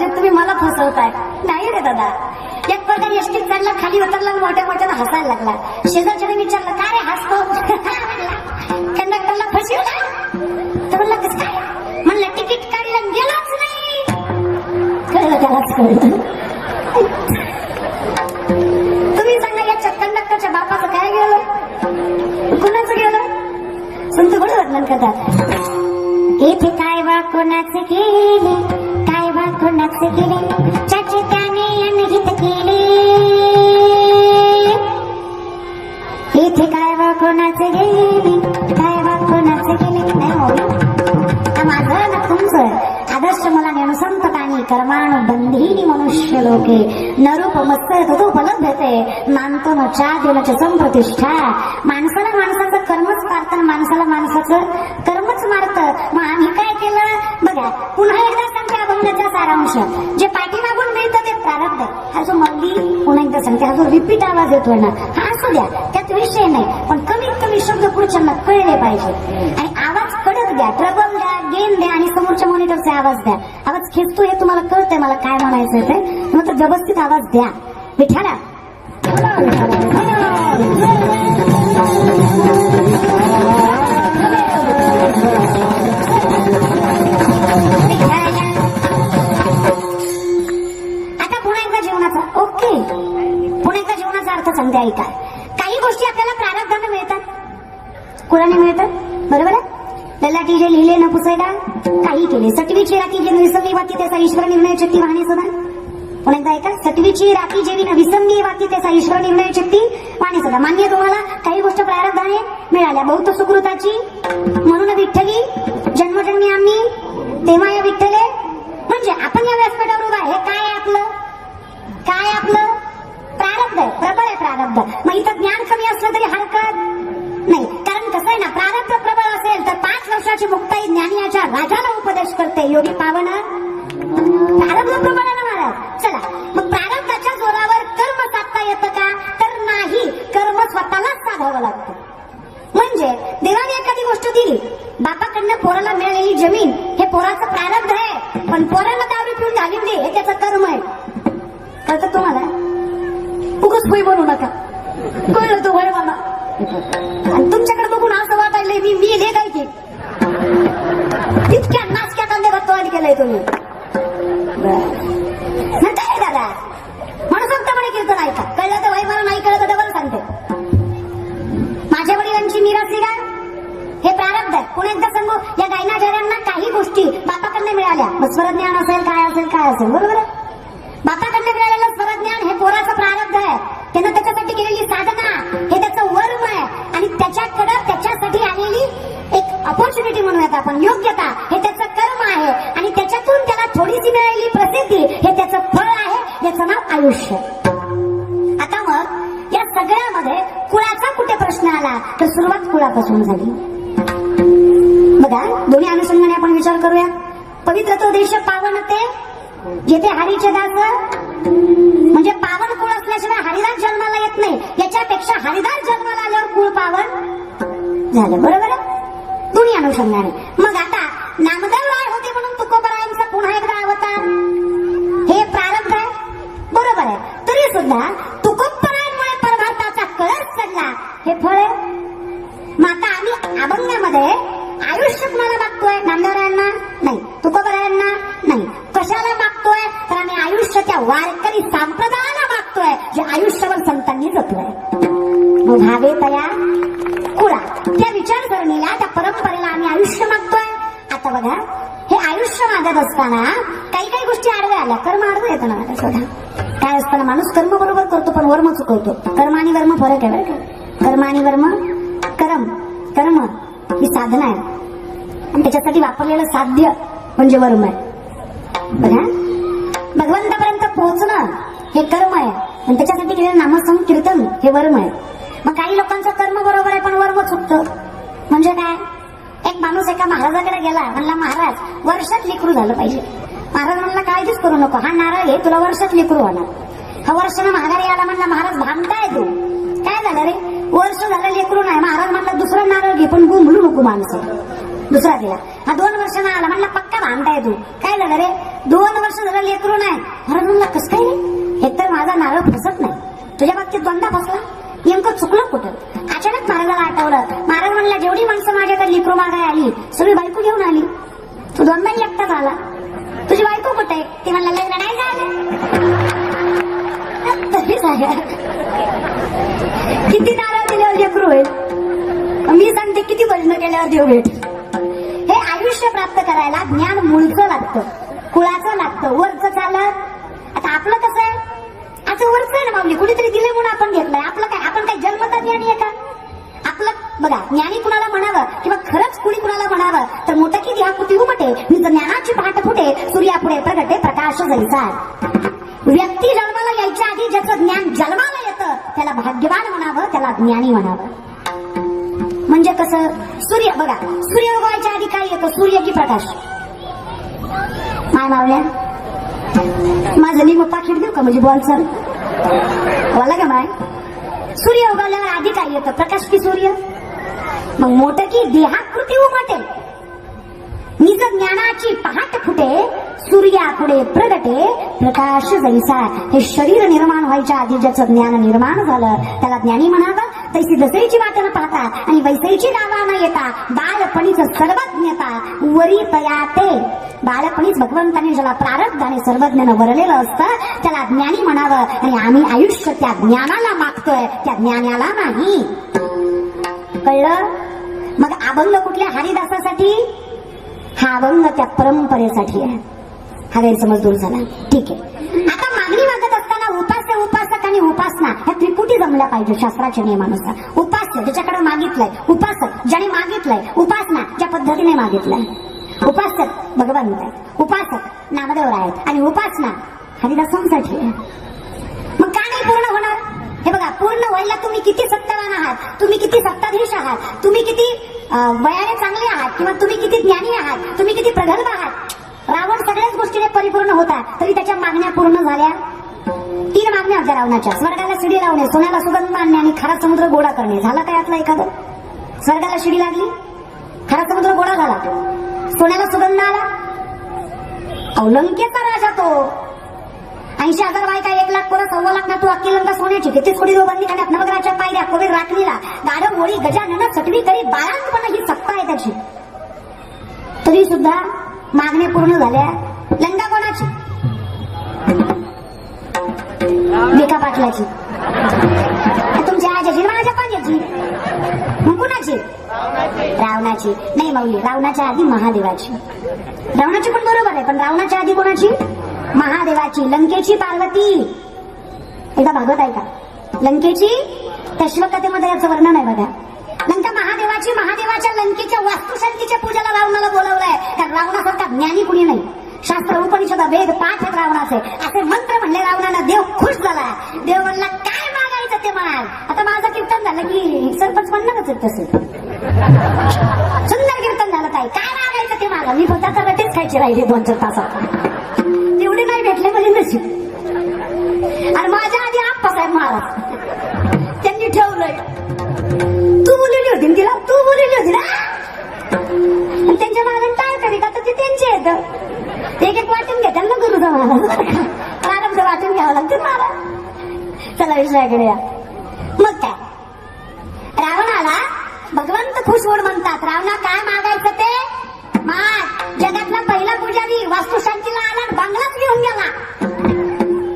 म्हणजे तुम्ही मला फसवताय. नाही रे दादा. एक प्रकारे एसटीत चढला खाली उतरला मोठ्या मोठ्यानं हसायला लागला. शेजारच्याने विचारलं का रे हसतो? कंडक्टरला फसवला. तर म्हणला काय? म्हणलं तिकीट काढलं आणि गेलाच नाही. कळलं त्यालाच कळलं. तुम्ही सांगा याच्या कंडक्टरच्या बापाचं काय गेलं? कुणाचं गेलं? संत कोण वर्णन करतात इथे काय बा कोणाचे केले काय बा त्याने अनहित केले इथे काय बा कोणाचे गेले काय बा कोणाचे गेले नाही हो माझं ना तुमचं आदर्श मला नेणू संततानी कर्माणू बंधीनी मनुष्य लोके नरूप मस्त तो उपलब्धते मानतो न चा देवाची संप्रतिष्ठा। माणसाला माणसाचं कर्मच मारतं माणसाला माणसाचं कर्मच मारतं मग आम्ही काय केलं? बघा पुन्हा एकदा सांगते अभंगाचा सारांश. जे पाठीमागून मिळतं ते प्रारब्ध. हा जो मल्ली पुन्हा एकदा सांगते हा जो रिपीट आवाज येतोय ना. हा असू द्या त्यात विषय नाही. पण कमीत कमी शब्द पुढच्यांना कळले पाहिजे. आणि द्या ट्रबल द्या गेम द्या आणि समोरच्या मॉनिटरचा आवाज द्या. आवाज खेचतो हे तुम्हाला कळतंय मला काय म्हणायचं ते? मग व्यवस्थित आवाज द्या. विठाला लिहिले न पुसायला काही केले. सटवीची राखी जे विसंगी वाती त्याचा ईश्वर निर्णय शक्ती वाहने सुद्धा. पुन्हा एकदा ऐका. सटवीची राखी जेवी न विसरली वाती त्याचा ईश्वर निर्णय शक्ती वाहने सुद्धा. मान्य तुम्हाला काही गोष्ट प्रारब्धाने मिळाल्या. बौद्ध सुकृताची म्हणून विठ्ठली जन्मजन्मी आम्ही तेव्हा या विठ्ठले म्हणजे आपण या व्यासपीठावर उभा आहे. हे काय आहे आपलं काय आपलं प्रारब्ध आहे प्रबळ आहे प्रारब्ध मग इथं ज्ञान कमी असलं तरी हरकत नाही कारण कसं आहे ना प्रारब्ध प्रबळ असेल तर पाच वर्षाची मुक्ताई ज्ञानियाच्या राजाला उपदेश करते योगी पावन प्रारब्ध ना महाराज चला मग प्रारब्धाच्या जोरावर कर्म साधता येतं का? तर नाही कर्म स्वतःलाच साधावं लागतं. म्हणजे देवाने एखादी गोष्ट दिली बापाकडनं पोराला मिळालेली जमीन हे पोराचं प्रारब्ध आहे पण पोराला दारू पिऊन घालून दे हे त्याचं कर्म आहे. कळतं तुम्हाला? उगच भुई बनू नका. कळलं तो वय मला आणि तुमच्याकडे बघून असं वाटायलंय मी मी हे काय की इतक्या नाचक्या कांदे तोंड केलंय तुम्ही. सांगता ऐका. कळलं तर वय मला नाही कळलं तर डबल सांगते. माझ्या वडिलांची मिरासी गाय. हे प्रारब्ध आहे. पुन्हा एकदा सांगू या गायनाचार्यांना काही गोष्टी बापाकडनं मिळाल्या? मग स्वरज्ञान असेल काय असेल काय असेल बरोबर बापाकडनं मिळालेलं स्वरज्ञान हे पोराचं प्रारब्ध आहे. त्यानं त्याच्यासाठी केलेली साधना हे त्याचं वर्म आहे. आणि त्याच्याकडं त्याच्यासाठी आलेली एक ऑपॉर्च्युनिटी म्हणूयात आपण. योग्यता हे त्याचं कर्म आहे. आणि त्याच्यातून त्याला थोडीशी मिळालेली प्रसिद्धी हे त्याचं फळ आहे. याचं नाव आयुष्य. सगळ्यामध्ये कुळाचा कुठे प्रश्न आला तर सुरुवात कुळापासून झाली. बघा दोन्ही अनुषंगाने आपण विचार करूया. पवित्र तो देश पावन ते जेथे हरीचे दास म्हणजे पावन कुळ असल्याशिवाय हरिदास जन्माला येत नाही. याच्यापेक्षा हरिदास जन्माला आल्यावर कुळ पावन झालं बरोबर दोन्ही अनुषंगाने. मग आता नामदेव राय होते म्हणून तुकोबरायांचा पुन्हा एकदा अवतार. हे प्रारंभ आहे? बरोबर आहे. तरी सुद्धा हे फळ? आहे मग आता आम्ही अभंगामध्ये आयुष्य कुणाला मागतोय? नामदेवरायांना? नाही. तुकोबरायांना? नाही. कशाला मागतोय? तर आम्ही आयुष्य त्या वारकरी संप्रदायाला मागतोय जे आयुष्यभर संतांनी जपलंय. भावे तया कुळा त्या विचारसरणीला त्या परंपरेला आम्ही आयुष्य मागतोय? आता बघा हे आयुष्य मागत असताना काही काही गोष्टी आडव्या आल्या. कर्म आडवं येतं ना शोधा. काय असतं ना माणूस कर्म बरोबर करतो पण वर्म चुकवतो. कर्म आणि वर्म फरक आहे बरं का? कर्म आणि वर्म कर्म कर्म ही साधना आहे आणि त्याच्यासाठी वापरलेलं साध्य म्हणजे वर्म आहे. बघा. भगवंतापर्यंत पोहोचणं हे कर्म आहे. आणि त्याच्यासाठी केलेलं नामसंकीर्तन हे वर्म आहे. मग काही लोकांचं कर्म बरोबर आहे पण वर्म चुकतं. म्हणजे काय? एक माणूस एका महाराजाकडे गेला म्हणला महाराज वर्षात लेकरू झालं पाहिजे. महाराज म्हणला काळजीच करू नको. हा नारळ घे तुला वर्षात लेकरू होणार. हा वर्षानं माघारी आला म्हणला महाराज भांडताय तू. काय झालं रे? वर्ष झालं लेकरू नाही. महाराज म्हणला दुसरा नारळ घे पण गुंबलू नको माणसं. दुसरा दिला. हा दोन वर्षानं आला. म्हणला पक्का भांडताय तू. काय झालं रे? दोन वर्ष झालं लेकरू नाही. महाराज म्हणला कस काय रे? एकतर माझा नारळ फसत नाही. तुझ्या बाबतीत दोनदा फसला? नेमकं चुकलं कुठं? अचानक महाराजाला आठवलं. महाराज म्हणला जेवढी माणसं माझ्याकडे लेकरू मागाय आली सगळी बायको घेऊन आली. तू दोनदा एकटाच आला. तुझी बायको कुठे आहे? ती म्हणला लग्न नाही झालं. तरी झालं किती नारळ दिल्यावर लेकरू होईल? मी सांगते किती भजन केल्यावर देव भेट हे आयुष्य प्राप्त करायला ज्ञान मूळचं लागतं कुळाचं लागतं वरचं चालत आता आपलं कसं आहे? असं वरचं आहे ना माऊली कुणीतरी दिले म्हणून आपण घेतलंय. आपलं काय? आपण काय जन्मता ज्ञानी आहे का? आपलं बघा ज्ञानी कुणाला म्हणावं किंवा खरंच कुणी कुणाला म्हणावं तर मोठं की ध्या कुती उमटे मी ज्ञानाची पहाट फुटे सूर्यापुढे प्रगटे प्रकाश जैसा व्यक्ती जन्माला यायच्या आधी ज्याचं ज्ञान जन्माला येतं त्याला भाग्यवान म्हणावं त्याला ज्ञानी म्हणावं. म्हणजे कसं? सूर्य बघा सूर्य उगवायच्या आधी काय येतं? सूर्य की प्रकाश? माय मावल्या माझं लिंब पाकिट देऊ का म्हणजे बॉल सर बोला का माय? सूर्य उगवल्यावर आधी काय येतं? प्रकाश की सूर्य? मग मोठं की देहाकृती उमटेल. निज ज्ञानाची पहाट फुटे सूर्यापुढे प्रगटे. प्रकाश जैसा हे शरीर निर्माण व्हायच्या आधी ज्याचं ज्ञान निर्माण झालं त्याला ज्ञानी म्हणावं. तैसी दसईची वाटण पाहता आणि वैसईची नावा न येता बालपणीच सर्वज्ञता वरी तयाते बालपणीच भगवंताने ज्याला प्रारब्धाने सर्वज्ञानं वरलेलं असतं त्याला ज्ञानी म्हणावं. आणि आम्ही आयुष्य त्या ज्ञानाला मागतोय त्या ज्ञानाला नाही. कळलं? मग अभंग कुठल्या हरिदासासाठी? हा अभंग त्या परंपरेसाठी आहे. हा गैरसमज दूर झाला. ठीक आहे. आता मागणी मागत असताना उपास्य उपासक आणि उपासना ह्या त्रिपुटी जमल्या पाहिजे शास्त्राच्या नियमानुसार. उपास्य ज्याच्याकडे मागितलंय उपासक ज्याने मागितलंय उपासना ज्या पद्धतीने मागितलंय. उपासक भगवंत आहेत. उपासक नामदेवर आहेत आणि उपासना हरिदासांसाठी आहे मग का नाही पूर्ण होणार? हे बघा पूर्ण व्हायला तुम्ही किती सत्तावान आहात तुम्ही किती सत्ताधीश आहात तुम्ही किती वयाने चांगले आहात किंवा तुम्ही किती ज्ञानी आहात तुम्ही किती प्रगल्भ आहात रावण सगळ्याच गोष्टीने परिपूर्ण होता तरी त्याच्या मागण्या पूर्ण झाल्या? तीन मागण्या होत्या रावणाच्या. स्वर्गाला शिडी लावणे सोन्याला सुगंध आणणे आणि खरा समुद्र गोळा करणे. झाला काय यातला एखादं? स्वर्गाला शिडी लागली? खरा समुद्र गोळा झाला सोन्याला सुगंध आला? अवलंकेचा राजा तो. ऐंशी हजार बायका एक लाख पोरं सव्वा लाख ना तू अख्खी सोन्याची. किती थोडी रोबंदी करण्यात नवग्राच्या पायऱ्या कोविड राखलीला. गाडव होळी गजानन चटणी तरी बाळांतपणा ही सत्ता आहे त्याची तरी सुद्धा मागण्या पूर्ण झाल्या. लंगा कोणाची? विका पाटलाची. तुमच्या आजाची माझ्या पाण्याची. मग कुणाची? रावणाची. नाही माऊली रावणाच्या आधी महादेवाची. रावणाची पण बरोबर आहे पण रावणाच्या आधी कोणाची? महादेवाची लंकेची पार्वती. एकदा भागवत आहे का लंकेची तश्वकथेमध्ये याचं वर्णन आहे बघा. लंका महादेवाची महादेवाच्या लंकेच्या वास्तुशांतीच्या पूजेला रावणाला बोलवलंय. कारण रावणासारखा ज्ञानी कुणी नाही. शास्त्र उपनिषद वेद पाठ आहेत रावणाचे. असे मंत्र म्हणले रावणाला देव खुश झाला. देव म्हणला काय मागायचं ते म्हणाल आता माझं कीर्तन झालं की सरपंच म्हणणारच आहे तसे. सुंदर कीर्तन झालं काय काय मागायचं ते मागा मी स्वतःचा आता रटेच खायची राहिली दोन चार तासात. पाहिजे आणि माझ्या आधी आप्पासाहेब महाराज. त्यांनी ठेवलंय. तू बोललेली होती तिला? तू बोललेली होती ना? आणि त्यांच्या महाराज काय करी का? तर ते त्यांचे येत एक एक वाटून घेतात ना गुरुचा महाराज प्रारंभ वाटून घ्यावं लागते महाराज चला विषयाकडे या. मग काय? रावणाला भगवंत खुश म्हणतात रावणा काय मागायचं ते? माग जगातला पहिला पुजारी वास्तुशांतीला आला बंगलाच घेऊन गेला.